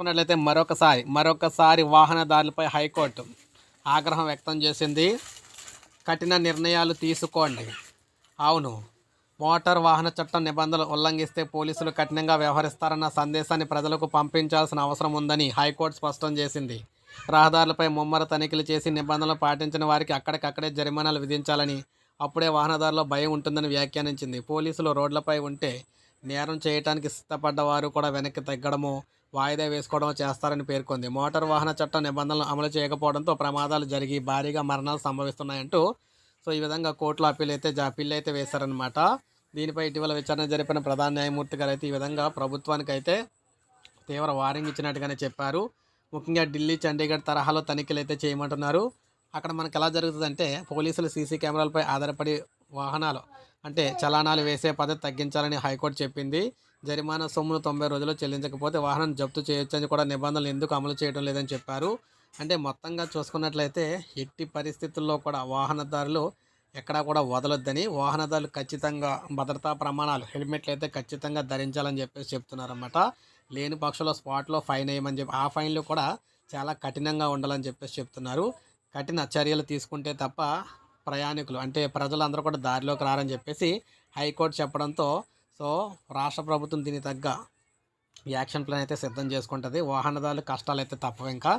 చూసుకున్నట్లయితే మరొకసారి మరొకసారి వాహనదారులపై హైకోర్టు ఆగ్రహం వ్యక్తం చేసింది. కఠిన నిర్ణయాలు తీసుకోండి. అవును మోటార్ వాహన చట్టం నిబంధనలు ఉల్లంఘిస్తే పోలీసులు కఠినంగా వ్యవహరిస్తారన్న సందేశాన్ని ప్రజలకు పంపించాల్సిన అవసరం ఉందని హైకోర్టు స్పష్టం చేసింది. రహదారులపై ముమ్మర తనిఖీలు చేసి నిబంధనలు పాటించిన వారికి అక్కడికక్కడే జరిమానాలు విధించాలని అప్పుడే వాహనదారులో భయం ఉంటుందని వ్యాఖ్యానించింది. పోలీసులు రోడ్లపై ఉంటే నేరం చేయడానికి సిద్ధపడ్డవారు కూడా వెనక్కి తగ్గడము వాయిదా వేసుకోవడం చేస్తారని పేర్కొంది. మోటార్ వాహన చట్టం నిబంధనలు అమలు చేయకపోవడంతో ప్రమాదాలు జరిగి భారీగా మరణాలు సంభవిస్తున్నాయంటూ సో ఈ విధంగా కోర్టులో అప్పీల్ అయితే అప్పీల్ అయితే వేశారనమాట దీనిపై ఇటీవల విచారణ జరిపిన ప్రధాన న్యాయమూర్తి గారు అయితే ఈ విధంగా ప్రభుత్వానికి అయితే తీవ్ర వార్నింగ్ ఇచ్చినట్టుగానే చెప్పారు. ముఖ్యంగా ఢిల్లీ చండీగఢ్ తరహాలో తనిఖీలు అయితే చేయమంటున్నారు. అక్కడ మనకు ఎలా జరుగుతుందంటే పోలీసులు సీసీ కెమెరాలపై ఆధారపడి వాహనాలు అంటే చలానాలు వేసే పద్ధతి తగ్గించాలని హైకోర్టు చెప్పింది. జరిమానా సొమ్మును తొంభై రోజుల్లో చెల్లించకపోతే వాహనం జప్తు చేయొచ్చని కూడా నిబంధనలు ఎందుకు అమలు చేయడం లేదని చెప్పారు. అంటే మొత్తంగా చూసుకున్నట్లయితే ఎట్టి పరిస్థితుల్లో కూడా వాహనదారులు ఎక్కడా కూడా వదలొద్దని వాహనదారులు ఖచ్చితంగా భద్రతా ప్రమాణాలు హెల్మెట్లు అయితే ఖచ్చితంగా ధరించాలని చెప్పేసి చెప్తున్నారన్నమాట. లేని పక్షంలో స్పాట్లో ఫైన్ వేయమని చెప్పి ఆ ఫైన్లు కూడా చాలా కఠినంగా ఉండాలని చెప్పేసి చెప్తున్నారు. కఠిన చర్యలు తీసుకుంటే తప్ప ప్రయాణికులు అంటే ప్రజలందరూ కూడా దారిలోకి రారని చెప్పేసి హైకోర్టు చెప్పడంతో సో రాష్ట్ర ప్రభుత్వం దీనికి తగ్గ యాక్షన్ ప్లాన్ అయితే సిద్ధం చేసుకుంటుంది. వాహనదారులు కష్టాలు అయితే తప్పవు ఇంకా.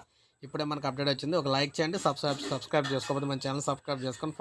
ఇప్పుడే మనకు అప్డేట్ వచ్చింది. ఒక లైక్ చేయండి సబ్స్క్రైబ్ సబ్స్క్రైబ్ చేసుకోకపోతే మన ఛానల్ సబ్స్క్రైబ్ చేసుకొని